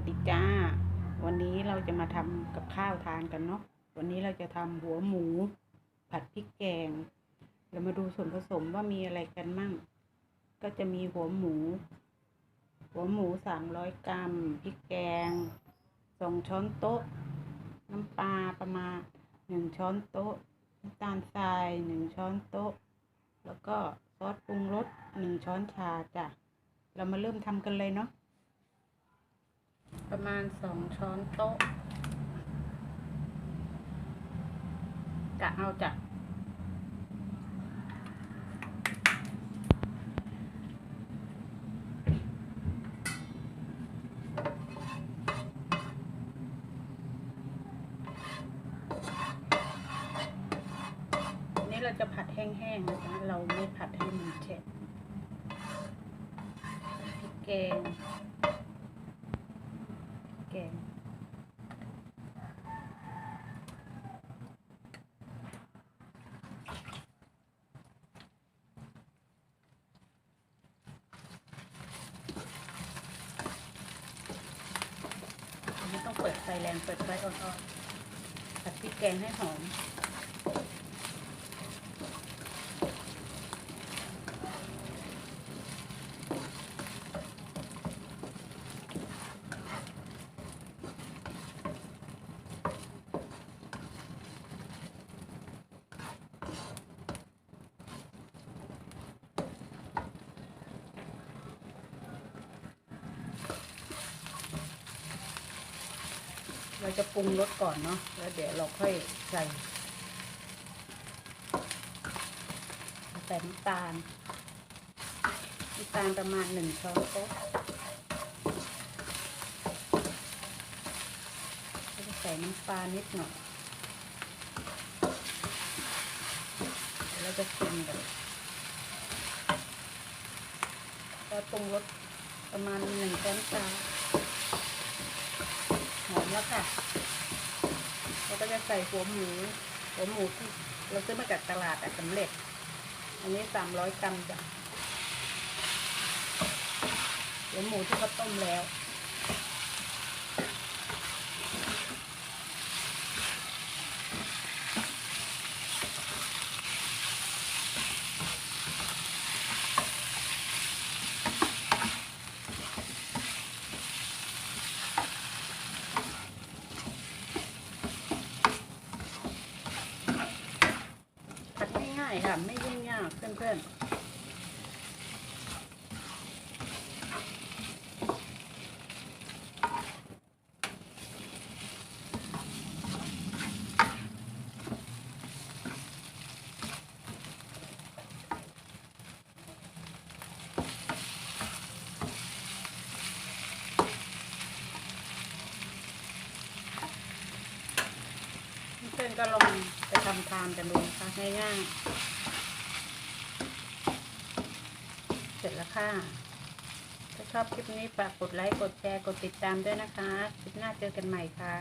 วัสดีจ้า วันนี้เราจะมาทำกับข้าวทานกันเนาะ วันนี้เราจะทำหัวหมู ผัดพริกแกง เรามาดูส่วนผสมว่ามีอะไรกันมั่ง ก็จะมีหัวหมู หัวหมูสามร้อยกรัม พริกแกงสองช้อนโต๊ะ น้ำปลาประมาณหนึ่งช้อนโต๊ะ น้ำตาลทรายหนึ่งช้อนโต๊ะ แล้วก็ซอสปรุงรสหนึ่งช้อนชาจ้ะ เรามาเริ่มทำกันเลยเนาะ ประมาณสองช้อนโต๊ะกะเอาจ้ะอันนี้เราจะผัดแห้งๆนะคะเราไม่ผัดให้มันแฉะพริกแกง แกงอันนี้ต้องเปิดไฟแรงเปิดไฟอ่อนๆผัดพริกแกงให้หอม เราจะปรุงรสก่อนเนาะแล้วเดี๋ยวเราค่อยใส่ใส่น้ำตาลน้ำตาลประมาณหนึ่งช้อนโต๊ะแล้วใส่น้ำปลานิดหน่อยเดี๋ยวเราจะชิมกันก็ปรุงรสประมาณหนึ่งช้อนชา หอมแล้วค่ะ เราก็จะ ใส่หัวหมูหัวหมูที่เราซื้อมาจากตลาดอะสำเร็จ อันนี้สามร้อยกรัมจ้ะหัวหมูที่เขาต้มแล้วายค่ะ ไม่ยุ่งยากเพื่อนๆ อนๆก็ลองไปทำทานกันดูนะคะง่ายๆ เสร็จแล้วค่ะ ถ้าชอบคลิปนี้ฝากกดไลค์ กดแชร์ กดติดตามด้วยนะคะ คลิปหน้าเจอกันใหม่ค่ะ